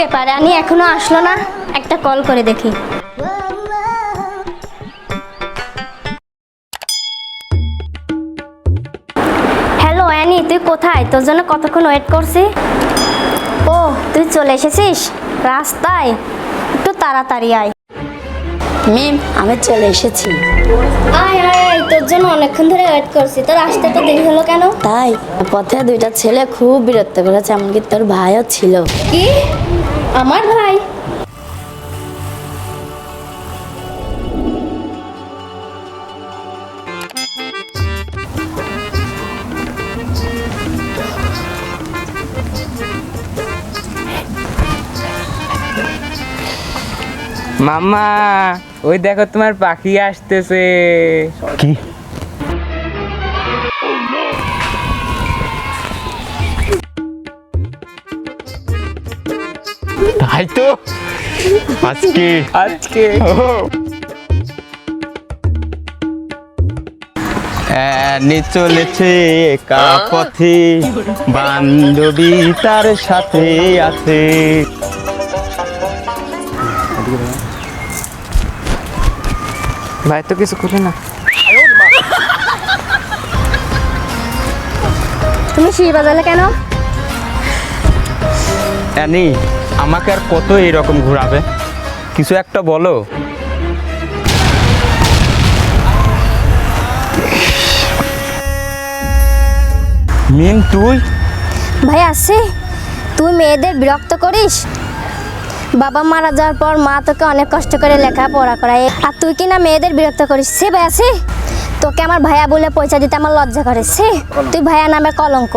ব্যাপার? আনি এখনও আসলো না? একটা কল করে দেখি। হ্যালো অ্যানি তুই কোথায়? তোর জন্য কতক্ষণ ওয়েট করছি? ও তুই চলে এসেছিস? রাস্তায়? একটু তাড়াতাড়ি আয়। মিম আমি চলে এসেছি। আয় আয়। তোর জন্য অনেকক্ষণ ধরে ওয়েট করছি। তোর আসতে তো দেরি হলো কেন? তাই পথে দুইটা ছেলে খুব বিরক্ত করেছে এমনকি তোর ভাইও ছিল। কি? আমার ভাই? মাম্মা ওই দেখো তোমার পাখি আসতেছে। কি? তাই তো? আজকে। আজকে। চলেছে একা পথে। বান্ধবী তার সাথে আছে। ভাই তো কিছু খুলে না। তুমি শির বাজালে কেন? অ্যানি আমাকে আর কত এরকম ঘোরাবে? কিছু একটা বলো। মিম তুই? ভাই আসি তুই মেয়েদের বিরক্ত করিস? বাবা মারা যাওয়ার পর মা তোকে অনেক কষ্ট করে লেখা পড়া করায়। আর তুই কি না মেয়েদের বিরক্ত করিস। সে ভাই আছে তোকে আমার ভাইয়া বলে পয়সা দিতে আমার লজ্জা করে সে তুই ভাইয়া নামে কলঙ্ক।